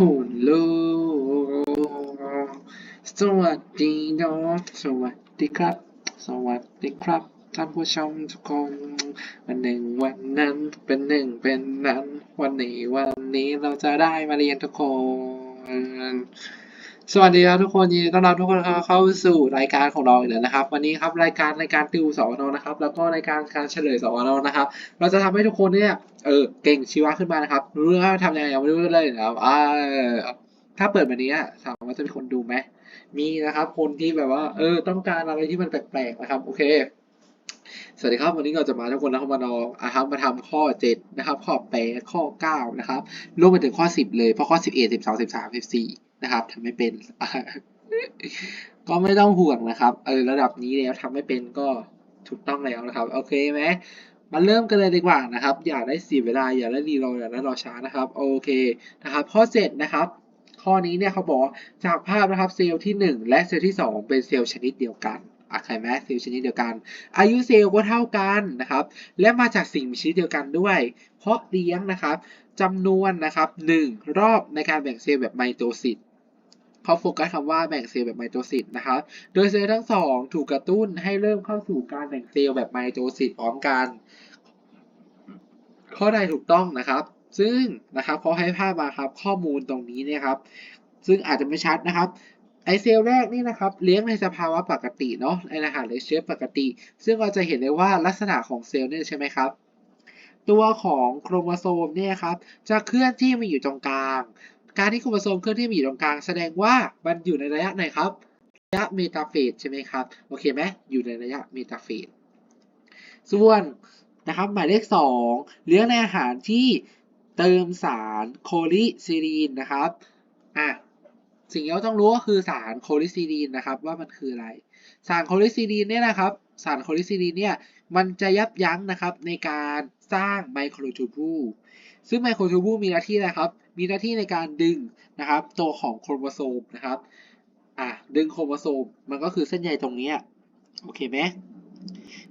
ฮัลโหลสวัสดีน้องสวัสดีครับ สวัสดีครับท่านผู้ชมทุกคนวันหนึ่งวันนั้นเป็นหนึ่งเป็นนั้น วันนี้วันนี้เราจะได้มาเรียนทุกคน สวัสดีครับทุกคนยินดีต้อนรับทุกคนเข้าสู่รายการของเราอีกแล้วนะครับ วันนี้ครับรายการรายการติวสอนอนะครับ แล้วก็รายการการเฉลยสอนอนะครับ เราจะทำให้ทุกคนเนี่ยเออเก่งชีวะขึ้นมานะครับรู้ว่าทำยังไงยังไม่รู้เลยนะครับอ่าถ้าเปิดแบบนี้ถามว่าจะมีคนดูไหมมีนะครับ คนที่แบบว่า เออ ต้องการอะไรที่มันแปลกๆนะครับ โอเคสวัสดีครับวันนี้เราจะมาทุกคนนะครับมาลองอาครับมาทำข้อ 7 นะครับ ข้อ8ข้อ 9 นะครับรวมไปถึงข้อ 10 เลยเพราะข้อ 11 12 13 14 นะครับทำไม่เป็น ก็ไม่ต้องห่วงนะครับเออระดับนี้แล้วทำไม่เป็นก็ถูกต้องแล้วนะครับ โอเคไหมมาเริ่มกันเลยดีกว่านะครับ อย่าได้เสียเวลาอย่าได้รีรออย่าได้รอช้านะครับ โอเคนะครับ ข้อ7นะครับ ข้อนี้เนี่ยเขาบอกจากภาพนะครับเซลล์ที่ 1 และเซลล์ที่ 2 เป็นเซลล์ชนิดเดียวกัน อะใครไหมเซลล์ชนิดเดียวกัน อายุเซลล์ก็เท่ากันนะครับ และมาจากสิ่งมีชีวิตเดียวกันด้วย เพราะเลี้ยงนะครับจำนวนนะครับ1รอบในการแบ่งเซลล์แบบไมโตซิสเขาโฟกัสคำว่าแบ่งเซลล์แบบไมโตซิสนะครับ โดยเซลล์ทั้งสองถูกกระตุ้นให้เริ่มเข้าสู่การแบ่งเซลล์แบบไมโตซิสพร้อมกัน ข้อใดถูกต้องนะครับ ซึ่งนะครับเขาให้ภาพมาครับข้อมูลตรงนี้เนี่ยครับ ซึ่งอาจจะไม่ชัดนะครับ ไอเซลล์แรกนี่นะครับเลี้ยงในสภาวะปกติเนาะในอาหารเลเชื้อปกติ ซึ่งเราจะเห็นได้ว่าลักษณะของเซลล์เนี่ยใช่ไหมครับ ตัวของโครโมโซมเนี่ยครับจะเคลื่อนที่มาอยู่ตรงกลาง การที่โครโมโซมเคลื่อนที่มาอยู่ตรงกลาง แสดงว่ามันอยู่ในระยะไหนครับระยะเมตาเฟสใช่ไหมครับโอเคไหมอยู่ในระยะเมตาเฟสส่วนนะครับหมายเลข 2 เลี้ยงในอาหารที่เติมสารโคลิซีรีนนะครับอะ สิ่งที่เราต้องรู้ก็คือสารโคลิซีรีนนะครับว่ามันคืออะไร สารโคลิซีรีนเนี่ยนะครับ สารโคลิซีรีนเนี่ยมันจะยับยั้งนะครับในการสร้างไมโครทูบูลซึ่งไมโครทูบูลมีหน้าที่อะไรครับ มีหน้าที่ในการดึงนะครับตัวของโครโมโซมนะครับอะดึงโครโมโซมมันก็คือเส้นใยตรงนี้โอเคไหม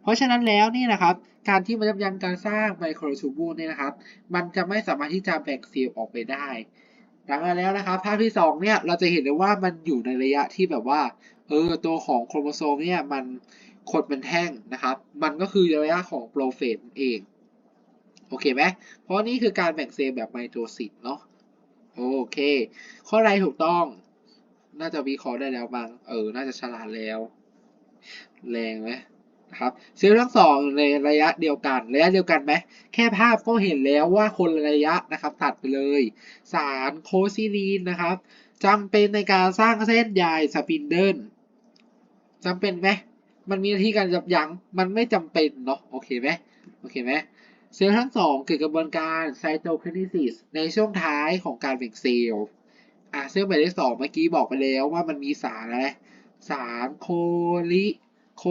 เพราะฉะนั้นแล้วนี่นะครับการที่มันยับยั้งการสร้างไมโครทูบูลเนี่ยนะครับ มันจะไม่สามารถที่จะแบ่งเซลล์ออกไปได้ ดังนั้นแล้วนะครับภาพที่ 2 เนี่ยเราจะเห็นได้ว่ามันอยู่ในระยะที่แบบว่าเออตัวของโครโมโซมเนี่ยมันขดเป็นแท่งนะครับ มันก็คือระยะของโปรเฟสเอง โอเคไหมเพราะนี่คือการแบ่งเซลล์แบบไมโทซิสเนาะโอเค ข้อใดถูกต้อง น่าจะวิเคราะห์ได้แล้วบางเออ น่าจะฉลาดแล้ว แรงไหม นะครับเซลล์ทั้งสองในระยะเดียวกัน ระยะเดียวกันไหมแค่ภาพก็เห็นแล้วว่าคนระยะนะครับตัดไปเลย สารโคซิลีนนะครับจำเป็นในการสร้างเส้นใยสปินเดิลจำเป็นไหมมันมีหน้าที่การยับยั้งมันไม่จำเป็นเนาะโอเคไหมโอเคไหมเซลล์ทั้งสองเกิดกระบวนการไซโตค i นิซิสในช่วงท้ายของการแบ่งเซลล์อะเซลล์หมายเลขสองเมื่อกี้บอกไปแล้วว่ามันมีสารอะไรสารโคลิ โค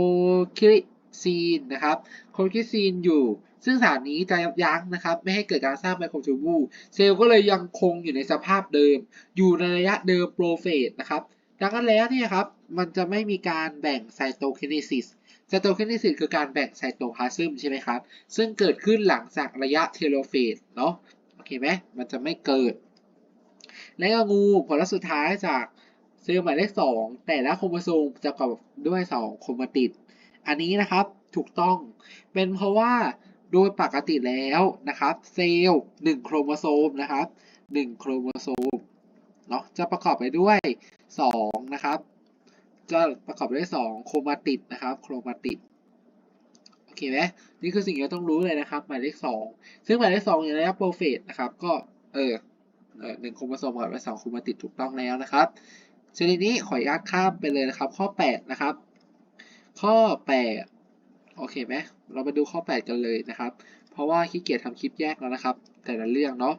คิซีนนะครับโคคิซีนอยู่ ซึ่งสารนี้จะยับยั้งนะครับ ไม่ให้เกิดการสร้างไมโครทูบูเซลล์ก็เลยยังคงอยู่ในสภาพเดิม อยู่ในระยะเดิมโปรเฟสนะครับ ดังนั้นแล้วเนี่ยครับ มันจะไม่มีการแบ่งไซโตเคินิซิสไซโตเคินิซิสคือการแบ่งไซโตพลาซึมใช่ไหมครับ ซึ่งเกิดขึ้นหลังจากระยะเทโลเฟสเนาะ โอเคไหมมันจะไม่เกิด และงูผลลัพธ์สุดท้ายจาก เซลล์หมายเลข2แต่ละโครโมโซมจะประกอบด้วย2โครโมติด อันนี้นะครับถูกต้องเป็นเพราะว่าโดยปกติแล้วนะครับเซลล์1โครโมโซมนะครับ1โครโมโซมเนาะจะประกอบไปด้วย2นะครับจะประกอบด้วย2โครมาติดนะครับโครมาติดโอเคไหมนี่คือสิ่งที่ต้องรู้เลยนะครับหมายเลข2ซึ่งหมายเลข2อยู่ในระยะโปรเฟสนะครับก็เออหนึ่งโครโมโซมกับสองโครมาติดถูกต้องแล้วนะครับ ชนิดนี้ขออนุญาตข้ามไปเลยนะครับ ข้อ 8 นะครับ ข้อ 8 โอเคไหมเรามาดูข้อ 8 กันเลยนะครับ เพราะว่าขี้เกียจทำคลิปแยกแล้วนะครับ แต่ละเรื่องเนาะ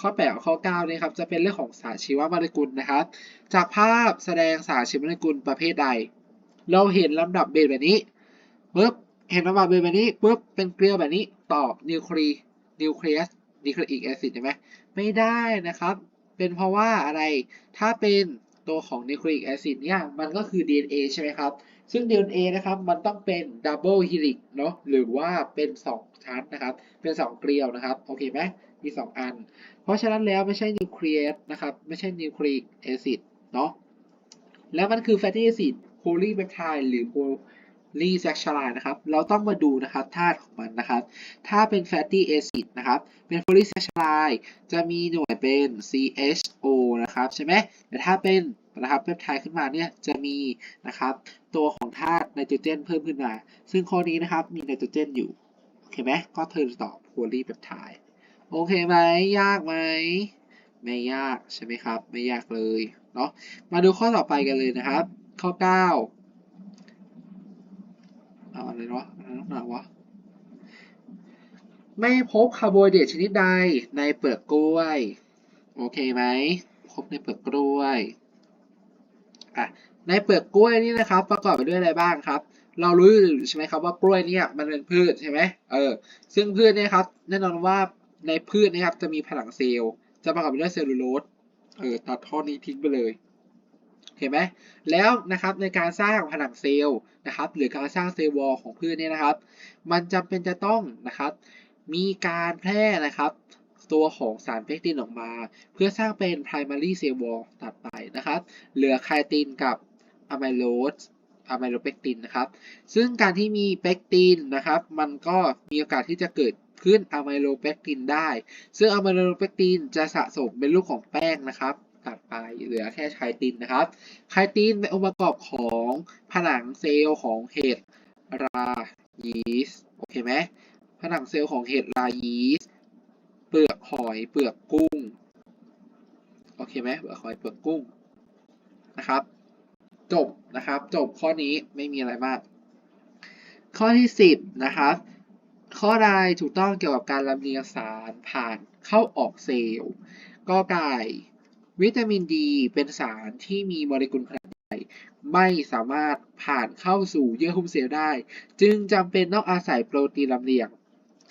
ข้อ8ข้อ9นี่ครับจะเป็นเรื่องของสารชีวโมเลกุลนะครับ จากภาพแสดงสารชีวโมเลกุลประเภทใด เราเห็นลำดับเบสแบบนี้ปุ๊บเห็นลำดับเบสแบบนี้ปุ๊บเป็นเกลียวแบบนี้ตอบนิวคลีนิวเคลียสนิวคลีอิกแอซิดใช่ไหมไม่ได้นะครับ เป็นเพราะว่าอะไร ถ้าเป็นตัวของนิวคลีอิกแอซิดเนี่ย มันก็คือ DNA ใช่ไหมครับ ซึ่ง DNA นะครับ มันต้องเป็นดับเบิลฮิลิกเนาะ หรือว่าเป็น 2 ชั้นนะครับ เป็น 2 เกลียวนะครับ โอเคไหมมีสองอัน เพราะฉะนั้นแล้วไม่ใช่นิวเคลียสนะครับ ไม่ใช่นิวคลีกแอซิดเนาะ แล้วมันคือ fatty acid polypeptide หรือ polysaccharide นะครับ เราต้องมาดูนะครับธาตุของมันนะครับ ถ้าเป็น fatty acid นะครับ เป็น polysaccharide จะมีหน่วยเป็น CHO นะครับใช่ไหมแต่ถ้าเป็นนะครับเปปไทด์ขึ้นมาเนี่ยจะมีนะครับตัวของธาตุไนโตรเจนเพิ่มขึ้นมา ซึ่งข้อนี้นะครับมีไนโตรเจนอยู่โอเคไหมก็เธอตอบ polypeptide โอเคไหมยากไหมไม่ยากใช่ไหมครับ ไม่ยากเลยเนาะมาดูข้อต่อไปกันเลยนะครับ ข้อ 9 เอาอะไรวะอะนักหนาวะ ไม่พบคาร์โบไฮเดรตชนิดใดในเปลือกกล้วย โอเคไหม พบในเปลือกกล้วย อะ ในเปลือกกล้วยนี่นะครับ ประกอบไปด้วยอะไรบ้างครับ เรารู้อยู่ใช่ไหมครับว่ากล้วยเนี่ยมันเป็นพืชใช่ไหมเออ ซึ่งพืชเนี่ยครับ แน่นอนว่าในพืชนะครับจะมีผนังเซลล์ จะประกอบไปด้วยเซลลูโลส เออ ตัดท่อนี้ทิ้งไปเลย เห็นไหมแล้วนะครับในการสร้างผนังเซลล์นะครับ หรือการสร้างเซลล์วอลของพืชเนี่ยนะครับ มันจำเป็นจะต้องนะครับมีการแพร่นะครับตัวของสารเปกตินออกมา เพื่อสร้างเป็น primary cell wall ตัดไปนะครับ เหลือไคตินกับอะไมโลสอะไมโลเปกตินนะครับ ซึ่งการที่มีเปกตินนะครับ มันก็มีโอกาสที่จะเกิดขึ้นอะไมโลเปกตินได้ ซึ่งอะไมโลเปกตินจะสะสมเป็นรูปของแป้งนะครับ ตัดไปเหลือแค่ไคตินนะครับ ไคตินเป็นองค์ประกอบของผนังเซลล์ของเห็ดรายีส์โอเคไหมผนังเซลล์ของเห็ดรายีส์เปลือกหอยเปลือกกุ้งโอเคไหมเปลือกหอยเปลือกกุ้งนะครับ จบนะครับ จบข้อนี้ไม่มีอะไรมาก ข้อที่ 10 นะครับ ข้อใดถูกต้องเกี่ยวกับการลำเลียงสารผ่านเข้าออกเซลล์กอไก่ วิตามินดีเป็นสารที่มีโมเลกุลขนาดใหญ่ไม่สามารถผ่านเข้าสู่เยื่อหุ้มเซลล์ได้ จึงจำเป็นต้องอาศัยโปรตีนลำเลียง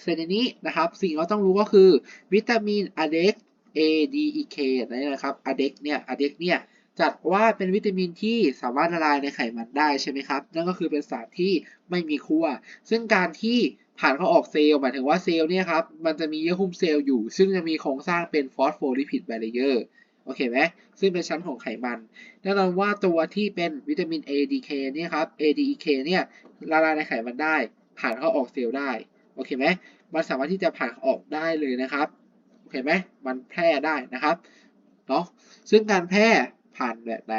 เสร็จในนี้นะครับ สิ่งที่เราต้องรู้ก็คือ วิตามินอะเดก A D E K นี่นะครับอะเดกเนี่ยอะเดกเนี่ยจัดว่าเป็นวิตามินที่สามารถละลายในไขมันได้ใช่ไหมครับ นั่นก็คือเป็นสารที่ไม่มีขั้วซึ่งการที่ผ่านเข้าออกเซลล์หมายถึงว่าเซลล์เนี่ยครับ มันจะมีเยื่อหุ้มเซลล์อยู่ ซึ่งจะมีโครงสร้างเป็นฟอสโฟลิพิดไบเลเยอร์ โอเคไหมซึ่งเป็นชั้นของไขมันแน่นอนว่าตัวที่เป็นวิตามิน A D K เนี่ยครับ A D E K เนี่ยละลายในไขมันได้ ผ่านเข้าออกเซลล์ได้โอเคไหมมันสามารถที่จะผ่านออกได้เลยนะครับโอเคไหมมันแพร่ได้นะครับเนาะซึ่งการแพร่ผ่านแบบไหน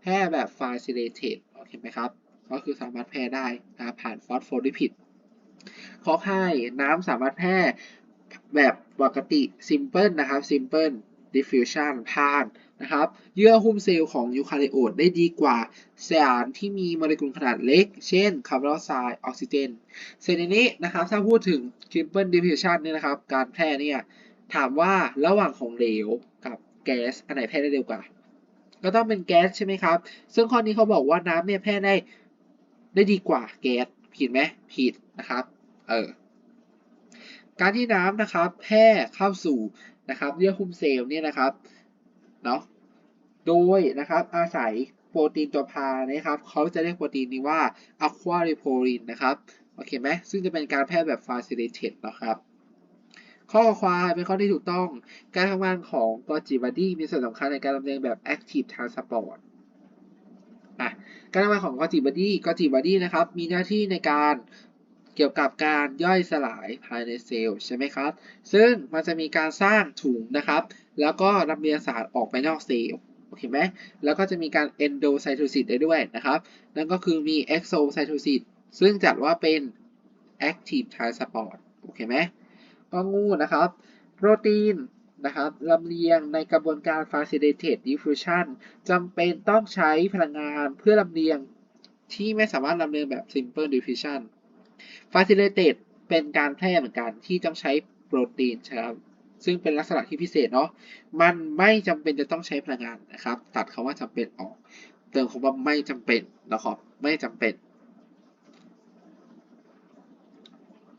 แพร่แบบ facilitated โอเคไหมครับก็คือสามารถแพร่ได้นะผ่านฟอสโฟลิพิดข้อไข่น้ำสามารถแพร่แบบปกติ simple นะครับ simple diffusion ผ่านนะครับ เยื่อหุ้มเซลล์ของยูคาริโอตได้ดีกว่าสารที่มีโมเลกุลขนาดเล็ก เช่นคาร์บอนไดออกไซด์ออกซิเจนเสร็จในนี้นะครับถ้าพูดถึง simple diffusion เนี่ยนะครับ การแพร่เนี่ยถามว่าระหว่างของเหลวกับแก๊สอันไหนแพร่ได้เร็วกว่า ก็ต้องเป็นแก๊สใช่ไหมครับ ซึ่งข้อนี้เขาบอกว่าน้ำเนี่ยแพร่ได้ได้ดีกว่าแก๊สผิดไหมผิดนะครับ เออการที่น้ำนะครับแพร่เข้าสู่ นะครับเยื่อหุ้มเซลล์เนี่ยนะครับเนาะโดยนะครับอาศัยโปรตีนตัวพานะครับเขาจะเรียกโปรตีนนี้ว่า aqua liporin นนะครับโอเคไหมซึ่งจะเป็นการแพร่แบบ facilitated นะครับข้อควายเป็นข้อที่ถูกต้อง การทำงานของกอจิบอดี้มีส่วนสำคัญในการดำเนินแบบ active transport การทำงานของกอจิบอดี้กอจิบอดี้นะครับ มีหน้าที่ในการ เกี่ยวกับการย่อยสลายภายในเซลล์ใช่ไหมครับ ซึ่งมันจะมีการสร้างถุงนะครับ แล้วก็ลำเลียงสารออกไปนอกเซลล์โอเคไหมแล้วก็จะมีการ endocytosis ได้ด้วยนะครับ นั่นก็คือมี exocytosis ซึ่งจัดว่าเป็น active transport โอเคไหมก็งูนะครับ โปรตีนนะครับลำเลียงในกระบวนการ facilitated diffusion จำเป็นต้องใช้พลังงานเพื่อลำเลียงที่ไม่สามารถลำเลียงแบบ simple diffusion facilitate เป็นการแพร่เหมือนกันที่ต้องใช้โปรตีนครับซึ่งเป็นลักษณะที่พิเศษเนาะมันไม่จำเป็นจะต้องใช้พลังงานนะครับ ตัดคำว่าจำเป็นออก เติมคำว่าไม่จำเป็นนะครับไม่จำเป็น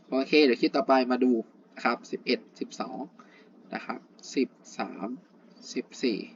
โอเค เดี๋ยวคลิปต่อไปมาดูนะครับ11 12นะครับ13 14